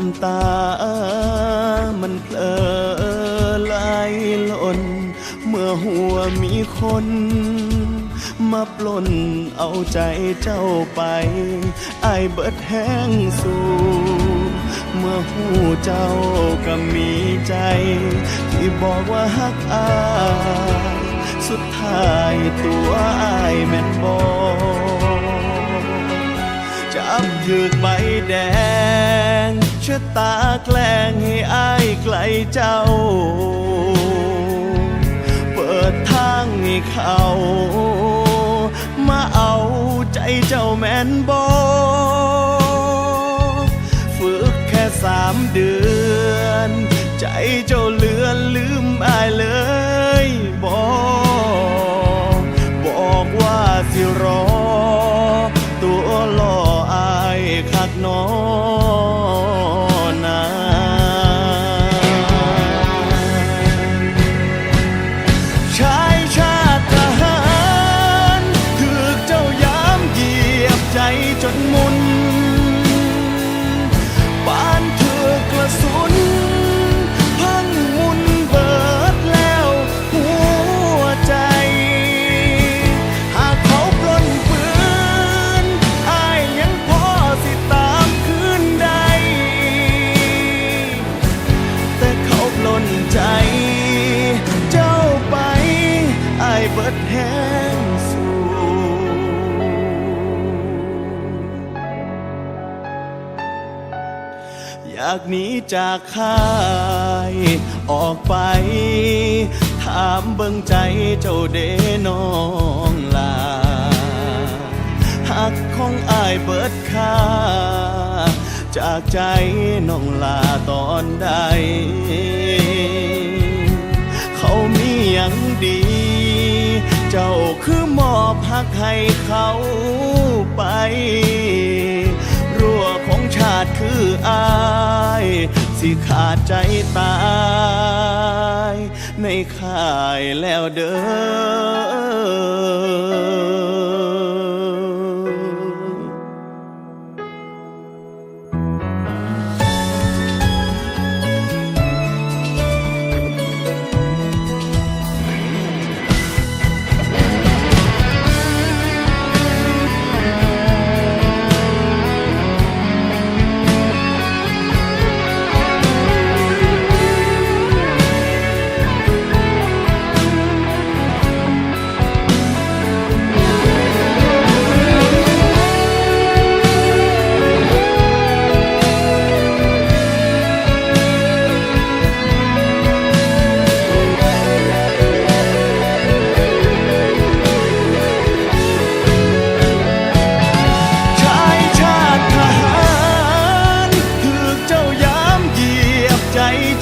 น้ำตา มันเพลอไหลล้นเมื่อหัวมีคน มาปล้นเอาใจเจ้าไปไอเบิดแห้งสูเมื่อหูเจ้าก็มีใจ ที่บอกว่าฮักอายสุดท้ายตัวอายแม่นบอจับยืกใบแดงะตาแกล้งให้อายไกลเจ้า เปิดทางให้เขา มาเอาใจเจ้าแม่นบอ เบิดแห้งสูอยากหนีจากค่าย ออกไป ถามเบิ่งใจเจ้าเดน้องลาหักของอายเบิดค่า จากใจน้องลาตอนใด เขามีอย่างดี เจ้าคือมอบหักให้เขาไป รั่วของชาติคืออายสิขาดใจตาย ในข่ายแล้วเด้อ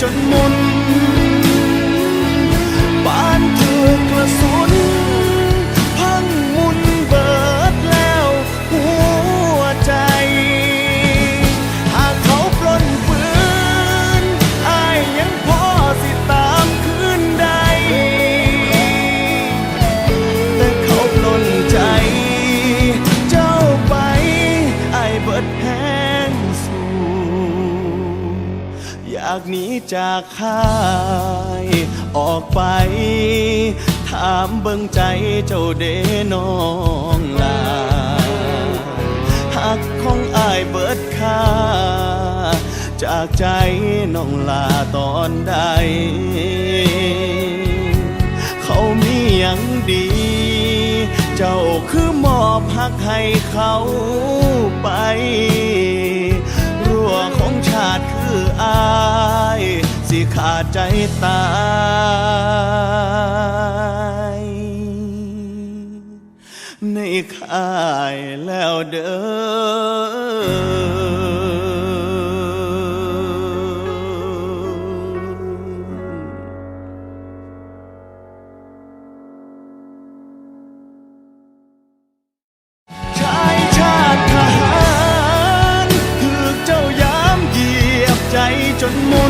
บใจากค่ายออกไป ถามเบิ่งใจเจ้าเดน้องลาหักของอายเบิดค่า จากใจน้องลาตอนใด เขามีอย่างดี เจ้าคือมอบหักให้เขาไป รั่วของชาติคืออาย สิขาดใจตายในค่ายแล้วเด้อชายชาติทหารคือเจ้ายามเกียบใจจนมุ